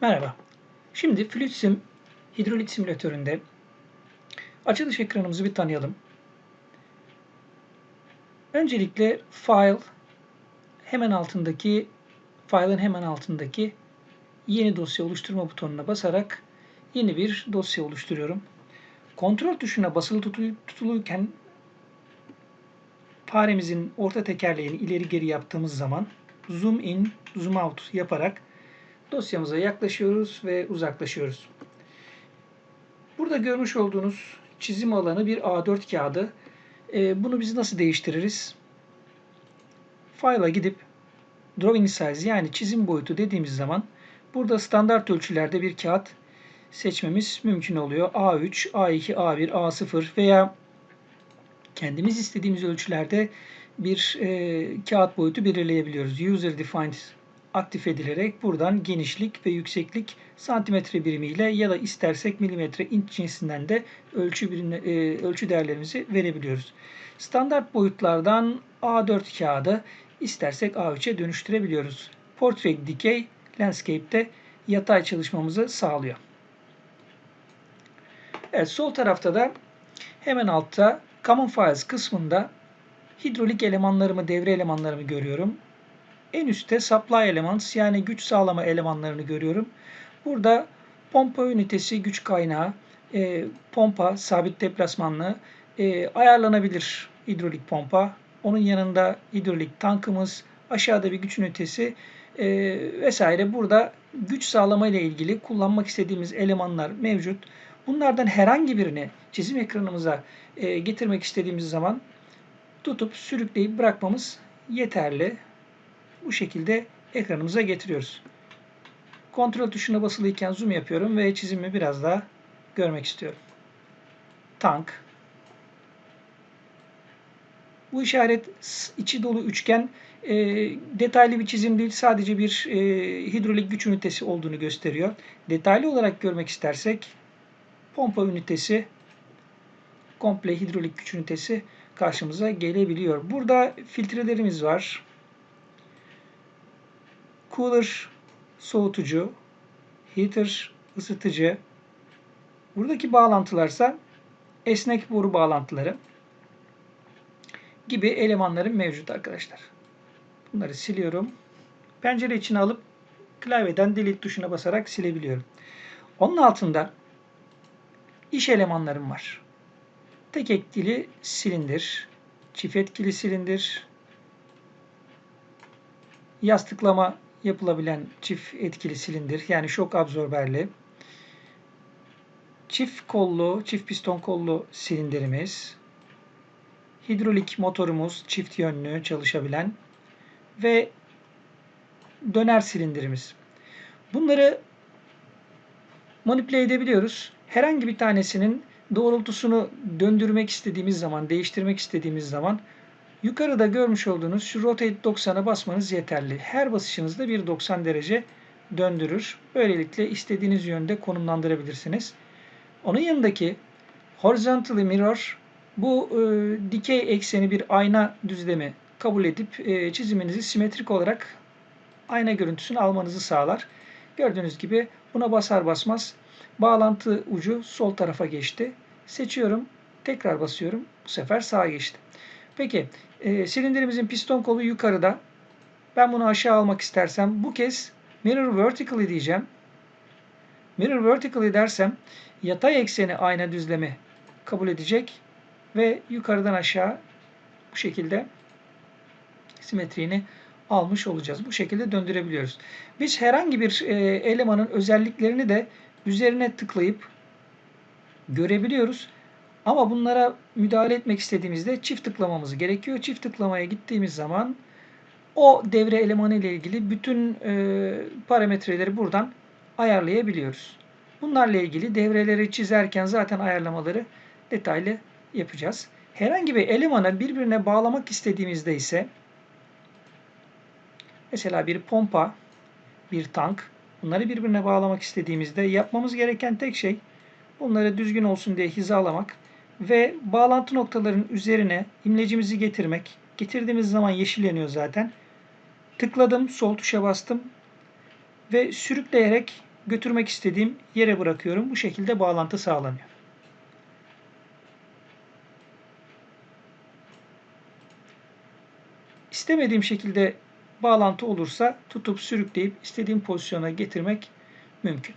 Merhaba. Şimdi Fluidsim hidrolik simülatöründe açılış ekranımızı bir tanıyalım. Öncelikle File hemen altındaki file'ın hemen altındaki yeni dosya oluşturma butonuna basarak yeni bir dosya oluşturuyorum. Kontrol tuşuna basılı tutuluyken faremizin orta tekerleğini ileri geri yaptığımız zaman zoom in, zoom out yaparak dosyamıza yaklaşıyoruz ve uzaklaşıyoruz. Burada görmüş olduğunuz çizim alanı bir A4 kağıdı. Ee, bunu biz nasıl değiştiririz? File'a gidip Drawing Size yani çizim boyutu dediğimiz zaman burada standart ölçülerde bir kağıt seçmemiz mümkün oluyor. A3, A2, A1, A0 veya kendimiz istediğimiz ölçülerde bir e, kağıt boyutu belirleyebiliyoruz. User Defined aktif edilerek buradan genişlik ve yükseklik santimetre birimiyle ya da istersek milimetre inç cinsinden de ölçü, birine, e, ölçü değerlerimizi verebiliyoruz. Standart boyutlardan A4 kağıdı istersek A3'e dönüştürebiliyoruz. Portrait Decay Landscape'de yatay çalışmamızı sağlıyor. Evet sol tarafta da hemen altta Common Files kısmında hidrolik elemanlarımı, devre elemanlarımı görüyorum. En üstte supply elements yani güç sağlama elemanlarını görüyorum. Burada pompa ünitesi, güç kaynağı, e, pompa, sabit deplasmanlı, e, ayarlanabilir hidrolik pompa. Onun yanında hidrolik tankımız, aşağıda bir güç ünitesi e, vesaire. Burada güç sağlama ile ilgili kullanmak istediğimiz elemanlar mevcut. Bunlardan herhangi birini çizim ekranımıza e, getirmek istediğimiz zaman tutup sürükleyip bırakmamız yeterli bu şekilde ekranımıza getiriyoruz. Kontrol tuşuna basılıyken zoom yapıyorum ve çizimi biraz daha görmek istiyorum. Tank. Bu işaret içi dolu üçgen e, detaylı bir çizim değil sadece bir e, hidrolik güç ünitesi olduğunu gösteriyor. Detaylı olarak görmek istersek pompa ünitesi komple hidrolik güç ünitesi karşımıza gelebiliyor. Burada filtrelerimiz var cooler soğutucu, heater ısıtıcı. Buradaki bağlantılarsa esnek boru bağlantıları gibi elemanların mevcut arkadaşlar. Bunları siliyorum. Pencere içine alıp klavyeden delete tuşuna basarak silebiliyorum. Onun altında iş elemanlarım var. Tek etkili silindir, çift etkili silindir, yastıklama yapılabilen çift etkili silindir yani şok absorberli. Çift kollu, çift piston kollu silindirimiz. Hidrolik motorumuz çift yönlü çalışabilen ve döner silindirimiz. Bunları manipüle edebiliyoruz. Herhangi bir tanesinin doğrultusunu döndürmek istediğimiz zaman, değiştirmek istediğimiz zaman Yukarıda görmüş olduğunuz şu Rotate 90'a basmanız yeterli. Her basışınızda bir 90 derece döndürür. Böylelikle istediğiniz yönde konumlandırabilirsiniz. Onun yanındaki Horizontally Mirror bu e, dikey ekseni bir ayna düzlemi kabul edip e, çiziminizi simetrik olarak ayna görüntüsünü almanızı sağlar. Gördüğünüz gibi buna basar basmaz bağlantı ucu sol tarafa geçti. Seçiyorum. Tekrar basıyorum. Bu sefer sağa geçti. Peki e, silindirimizin piston kolu yukarıda. Ben bunu aşağı almak istersem bu kez mirror vertically diyeceğim. Mirror vertically dersem yatay ekseni ayna düzlemi kabul edecek ve yukarıdan aşağı bu şekilde simetriğini almış olacağız. Bu şekilde döndürebiliyoruz. Biz herhangi bir e, elemanın özelliklerini de üzerine tıklayıp görebiliyoruz. Ama bunlara müdahale etmek istediğimizde çift tıklamamız gerekiyor. Çift tıklamaya gittiğimiz zaman o devre elemanı ile ilgili bütün e, parametreleri buradan ayarlayabiliyoruz. Bunlarla ilgili devreleri çizerken zaten ayarlamaları detaylı yapacağız. Herhangi bir elemanı birbirine bağlamak istediğimizde ise mesela bir pompa, bir tank bunları birbirine bağlamak istediğimizde yapmamız gereken tek şey bunları düzgün olsun diye hizalamak ve bağlantı noktalarının üzerine imlecimizi getirmek. Getirdiğimiz zaman yeşil yanıyor zaten. Tıkladım, sol tuşa bastım ve sürükleyerek götürmek istediğim yere bırakıyorum. Bu şekilde bağlantı sağlanıyor. İstemediğim şekilde bağlantı olursa tutup sürükleyip istediğim pozisyona getirmek mümkün.